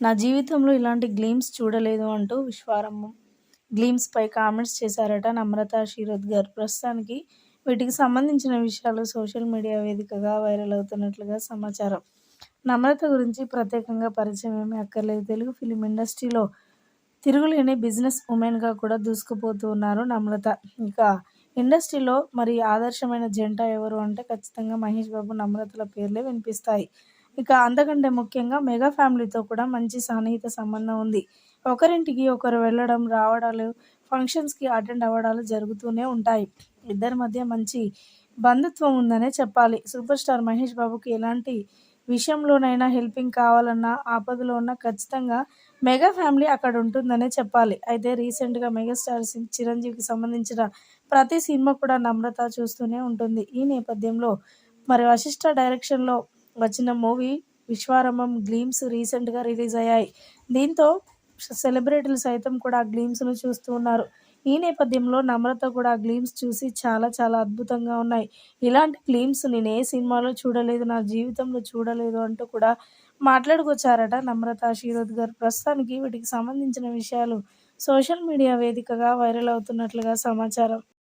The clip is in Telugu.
నా జీవితంలో ఇలాంటి గ్లిమ్స్ చూడలేదు అంటూ విశ్వారంభం. గ్లిమ్స్పై కామెంట్స్ చేశారట నమ్రత శిరోద్కర్ ప్రస్తుతానికి వీటికి సంబంధించిన విషయాలు సోషల్ మీడియా వేదికగా వైరల్ అవుతున్నట్లుగా సమాచారం. నమ్రత గురించి ప్రత్యేకంగా పరిచయం ఏమీ అక్కర్లేదు. తెలుగు ఫిలిం ఇండస్ట్రీలో తిరుగులేని బిజినెస్ ఉమెన్గా కూడా దూసుకుపోతూ ఉన్నారు నమ్రత. ఇంకా ఇండస్ట్రీలో మరి ఆదర్శమైన జంట ఎవరు అంటే ఖచ్చితంగా మహేష్ బాబు నమ్రతల పేర్లే వినిపిస్తాయి. ఇక అంతకంటే ముఖ్యంగా మెగా ఫ్యామిలీతో కూడా మంచి సన్నిహిత సంబంధం ఉంది. ఒకరింటికి ఒకరు వెళ్ళడం రావడాలు ఫంక్షన్స్కి అటెండ్ అవ్వడాలు జరుగుతూనే ఉంటాయి. ఇద్దరి మధ్య మంచి బంధుత్వం ఉందనే చెప్పాలి. సూపర్ స్టార్ మహేష్ బాబుకి ఎలాంటి విషయంలోనైనా హెల్పింగ్ కావాలన్నా ఆపదలో ఉన్న ఖచ్చితంగా మెగా ఫ్యామిలీ అక్కడ ఉంటుందనే చెప్పాలి. అయితే రీసెంట్గా మెగాస్టార్ చిరంజీవికి సంబంధించిన ప్రతి సినిమా కూడా నమ్రత చూస్తూనే ఉంటుంది. ఈ నేపథ్యంలో మరి వశిష్ఠ డైరెక్షన్లో వచ్చిన మూవీ విశ్వారంభం గ్లీమ్స్ రీసెంట్గా రిలీజ్ అయ్యాయి. దీంతో సెలబ్రిటీలు సైతం కూడా ఆ గ్లీమ్స్ను చూస్తూ ఉన్నారు. ఈ నేపథ్యంలో నమ్రత కూడా ఆ గ్లీమ్స్ చూసి చాలా చాలా అద్భుతంగా ఉన్నాయి. ఇలాంటి గ్లీమ్స్ నేను ఏ సినిమాలో చూడలేదు నా జీవితంలో చూడలేదు అంటూ కూడా మాట్లాడుకొచ్చారట నమ్రత శిరోద్కర్ ప్రస్తుతానికి వీటికి సంబంధించిన విషయాలు సోషల్ మీడియా వేదికగా వైరల్ అవుతున్నట్లుగా సమాచారం.